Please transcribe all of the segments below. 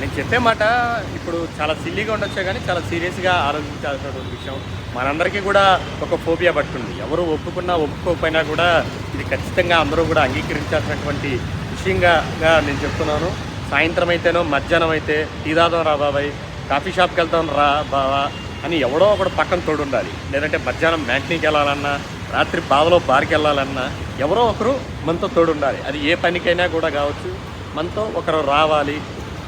నేను చెప్పే మాట ఇప్పుడు చాలా సిల్లీగా ఉండొచ్చే కానీ చాలా సీరియస్గా ఆలోచించాల్సినటువంటి విషయం. మనందరికీ కూడా ఒక ఫోబియా పట్టుకుంది. ఎవరు ఒప్పుకున్నా ఒప్పుకోకపోయినా కూడా ఇది ఖచ్చితంగా అందరూ కూడా అంగీకరించాల్సినటువంటి విషయంగా నేను చెప్తున్నాను. సాయంత్రం అయితేనో మధ్యాహ్నం అయితే టీ రా బాబాయ్ కాఫీ షాప్కి వెళ్తాం రా బావా అని ఎవడో ఒకడు పక్కన తోడు ఉండాలి లేదంటే మధ్యాహ్నం మ్యాట్నీకి వెళ్ళాలన్నా రాత్రి బావలో బార్కి వెళ్ళాలన్నా ఎవరో ఒకరు మనతో తోడు ఉండాలి అది ఏ పనికైనా కూడా కావచ్చు. మనతో ఒకరు రావాలి.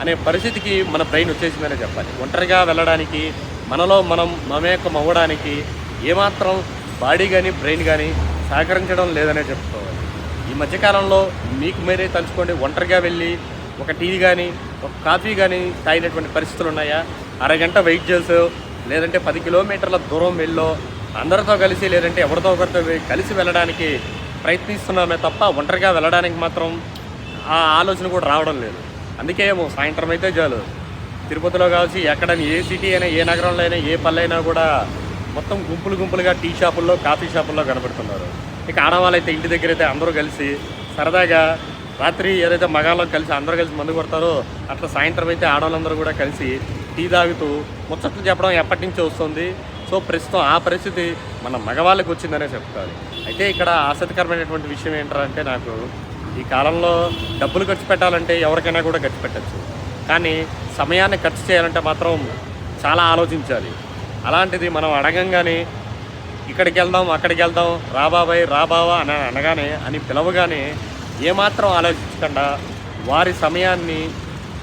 అనే పరిస్థితికి మన బ్రెయిన్ వచ్చేసిందనే చెప్పాలి. ఒంటరిగా వెళ్ళడానికి మనలో మనం మమేకం అవ్వడానికి ఏమాత్రం బాడీ కానీ బ్రెయిన్ కానీ సహకరించడం లేదనే చెప్పుకోవాలి. ఈ మధ్యకాలంలో మీకు మీరే తలుచుకోండి ఒంటరిగా వెళ్ళి ఒక టీ కానీ ఒక కాఫీ కానీ తాగినటువంటి పరిస్థితులు ఉన్నాయా? అరగంట వెయిట్ చేసో లేదంటే పది కిలోమీటర్ల దూరం వెళ్ళో అందరితో కలిసి లేదంటే ఎవరితో ఒకరితో కలిసి వెళ్ళడానికి ప్రయత్నిస్తున్నామే తప్ప ఒంటరిగా వెళ్ళడానికి మాత్రం ఆ ఆలోచన కూడా రావడం లేదు. అందుకే ఏమో సాయంత్రం అయితే చాలు. తిరుపతిలో కావచ్చు ఎక్కడ ఏ సిటీ అయినా ఏ నగరంలో అయినా ఏ పల్లె అయినా కూడా మొత్తం గుంపులు గుంపులుగా టీ షాపుల్లో కాఫీ షాపుల్లో కనబడుతున్నారు. ఇక ఆడవాళ్ళు అయితే ఇంటి దగ్గర అయితే అందరూ కలిసి సరదాగా రాత్రి ఏదైతే మగాళ్ళం కలిసి అందరూ కలిసి మందు కొడతారో అట్లా సాయంత్రం అయితే ఆడవాళ్ళందరూ కూడా కలిసి టీ తాగుతూ ముచ్చట్లు చెప్పడం ఎప్పటి నుంచో వస్తుంది. సో ప్రస్తుతం ఆ పరిస్థితి మన మగవాళ్ళకి వచ్చిందనే చెప్తారు. అయితే ఇక్కడ ఆసక్తికరమైనటువంటి విషయం ఏంటంటే నాకు ఈ కాలంలో డబ్బులు ఖర్చు పెట్టాలంటే ఎవరికైనా కూడా ఖర్చు పెట్టచ్చు. కానీ సమయాన్ని ఖర్చు చేయాలంటే మాత్రం చాలా ఆలోచించాలి. అలాంటిది మనం అడగంగానే ఇక్కడికి వెళ్దాం అక్కడికి వెళ్దాం రాబాబాయ్ రాబావా అని అనగానే అని పిలవగానే ఏమాత్రం ఆలోచించకుండా వారి సమయాన్ని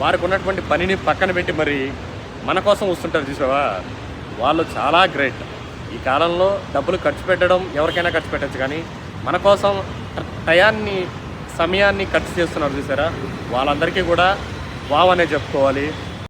వారికి ఉన్నటువంటి పనిని పక్కన పెట్టి మరి మన కోసం వస్తుంటారు చూసావా? వాళ్ళు చాలా గ్రేట్. ఈ కాలంలో డబ్బులు ఖర్చు పెట్టడం ఎవరికైనా ఖర్చు పెట్టచ్చు కానీ మన కోసం టయాన్ని సమయాన్ని ఖర్చు చేస్తున్నారు చూసారా? వాళ్ళందరికీ కూడా వావ్ అనే చెప్పుకోవాలి.